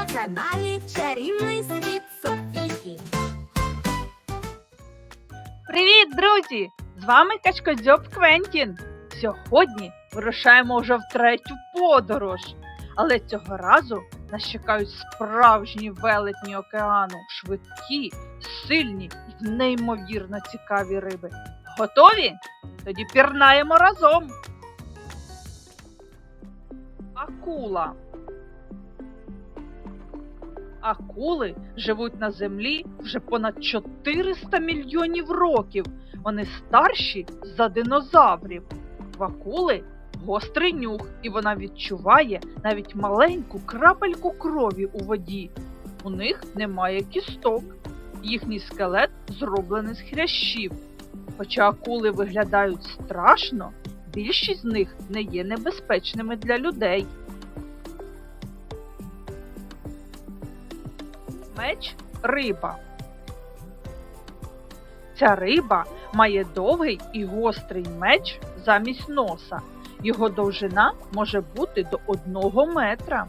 на каналі Чарівний світ. Привіт, друзі! З вами Качкодзьоб Квентін. Сьогодні вирушаємо вже в третю подорож. Але цього разу нас чекають справжні велетні океану, швидкі, сильні і неймовірно цікаві риби. Готові? Тоді пірнаємо разом. Акула. Акули живуть на землі вже понад 400 мільйонів років. Вони старші за динозаврів. В акули гострий нюх, і вона відчуває навіть маленьку крапельку крові у воді. У них немає кісток. Їхній скелет зроблений з хрящів. Хоча акули виглядають страшно, більшість з них не є небезпечними для людей. Меч риба. Ця риба має довгий і гострий меч замість носа. Його довжина може бути до одного метра.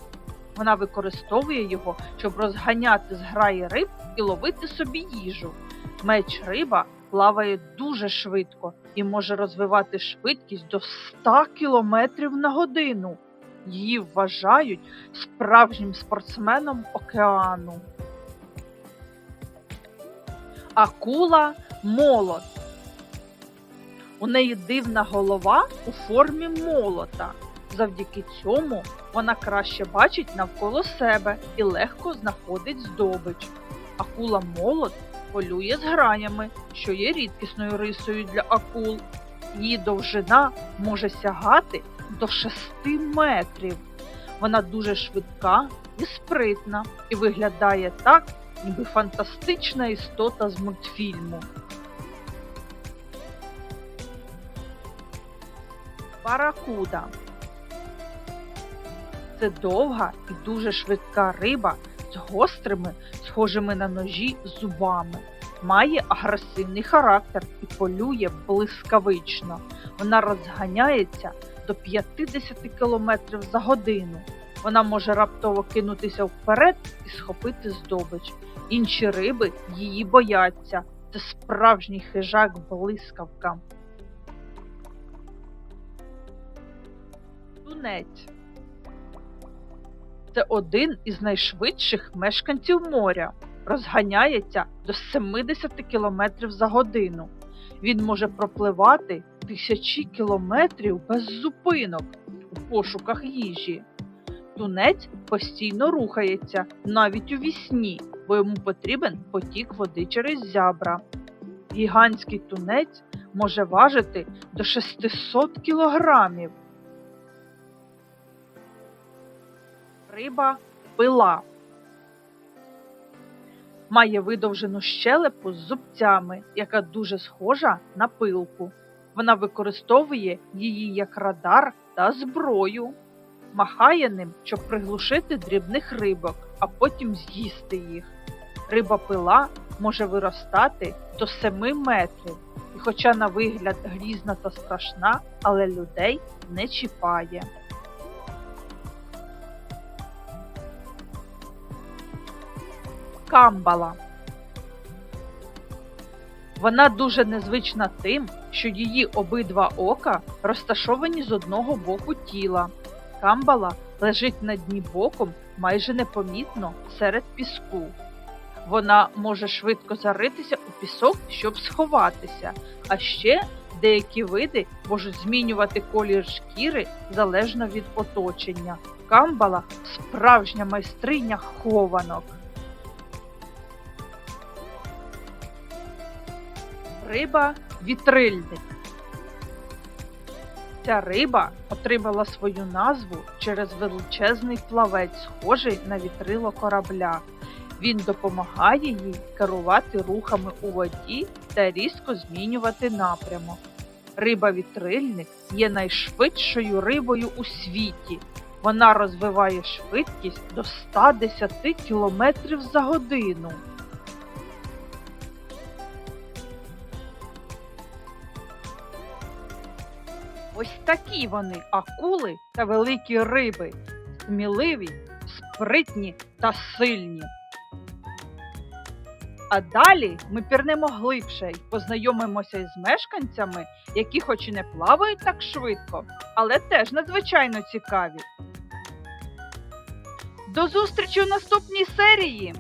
Вона використовує його, щоб розганяти зграї риб і ловити собі їжу. Меч риба плаває дуже швидко і може розвивати швидкість до 100 км на годину. Її вважають справжнім спортсменом океану. Акула молот. У неї дивна голова у формі молота. Завдяки цьому вона краще бачить навколо себе і легко знаходить здобич. Акула молот полює з гранями, що є рідкісною рисою для акул. Її довжина може сягати до 6 метрів. Вона дуже швидка і спритна і виглядає так, ніби фантастична істота з мультфільму. Баракуда. Це довга і дуже швидка риба з гострими, схожими на ножі зубами. Має агресивний характер і полює блискавично. Вона розганяється до 50 км за годину. Вона може раптово кинутися вперед і схопити здобич. Інші риби її бояться. Це справжній хижак блискавка. Тунець. Це один із найшвидших мешканців моря. Розганяється до 70 км за годину. Він може пропливати тисячі кілометрів без зупинок у пошуках їжі. Тунець постійно рухається навіть у вісні, бо йому потрібен потік води через зябра. Гігантський тунець може важити до 600 кілограмів. Риба пила. Має видовжену щелепу з зубцями, яка дуже схожа на пилку. Вона використовує її як радар та зброю. Махає ним, щоб приглушити дрібних рибок, а потім з'їсти їх. Риба пила може виростати до 7 метрів, і хоча на вигляд грізна та страшна, але людей не чіпає. Камбала. Вона дуже незвична тим, що її обидва ока розташовані з одного боку тіла. Камбала лежить на дні боком майже непомітно серед піску. Вона може швидко заритися у пісок, щоб сховатися, а ще деякі види можуть змінювати колір шкіри залежно від оточення. Камбала справжня майстриня хованок. Риба вітрильник. Ця риба отримала свою назву через величезний плавець, схожий на вітрило корабля. Він допомагає їй керувати рухами у воді та різко змінювати напрямок. Риба-вітрильник є найшвидшою рибою у світі. Вона розвиває швидкість до 110 км за годину. Ось такі вони акули та великі риби, сміливі, спритні та сильні. А далі ми пірнемо глибше й познайомимося із мешканцями, які хоч і не плавають так швидко, але теж надзвичайно цікаві. До зустрічі у наступній серії!